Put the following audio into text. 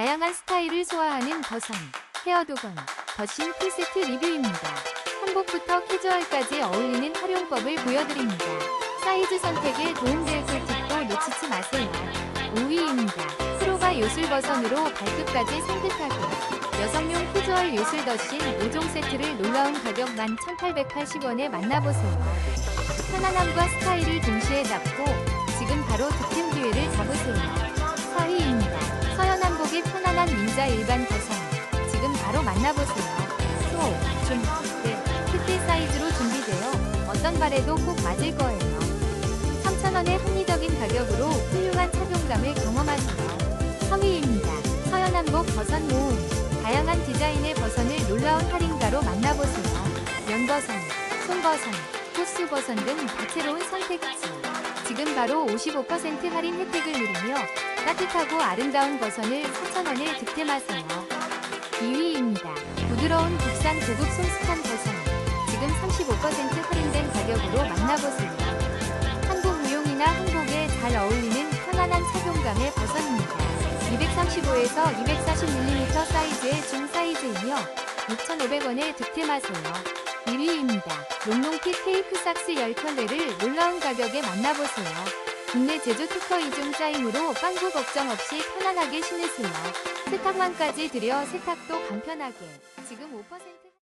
다양한 스타일을 소화하는 더선, 헤어도건, 더신 풀세트 리뷰입니다. 한복부터 캐주얼까지 어울리는 활용법을 보여드립니다. 사이즈 선택에 도움될 꿀팁도 놓치지 마세요. 5위입니다. 프로가 요술 버선으로 발끝까지 산뜻하게 여성용 캐주얼 요술 더신 5종 세트를 놀라운 가격 11,880원에 만나보세요. 편안함과 스타일을 만나보세요. 소, 중, 네, 그때 사이즈로 준비되어 어떤 발에도 꼭 맞을 거예요. 3,000원의 합리적인 가격으로 훌륭한 착용감을 경험하세요. 3위입니다. 서연한복 버선 모음 다양한 디자인의 버선을 놀라운 할인가로 만나보세요. 면버선, 손버선, 코스버선 등 다채로운 선택지. 지금 바로 55% 할인 혜택을 누리며 따뜻하고 아름다운 버선을 4,000원에 득템하세요. 2위입니다. 부드러운 국산 고급 손스판 버선. 지금 35% 할인된 가격으로 만나보세요. 한국 무용이나 한복에 잘 어울리는 편안한 착용감의 버선입니다. 235에서 240mm 사이즈의 중 사이즈이며 6,500원에 득템하세요. 1위입니다. 롱롱핏 테이프 삭스 10켤레를 놀라운 가격에 만나보세요. 국내 제조 특허 이중 짜임으로 빵구 걱정 없이 편안하게 신으세요. 세탁만까지 들여 세탁도 간편하게. 지금 5%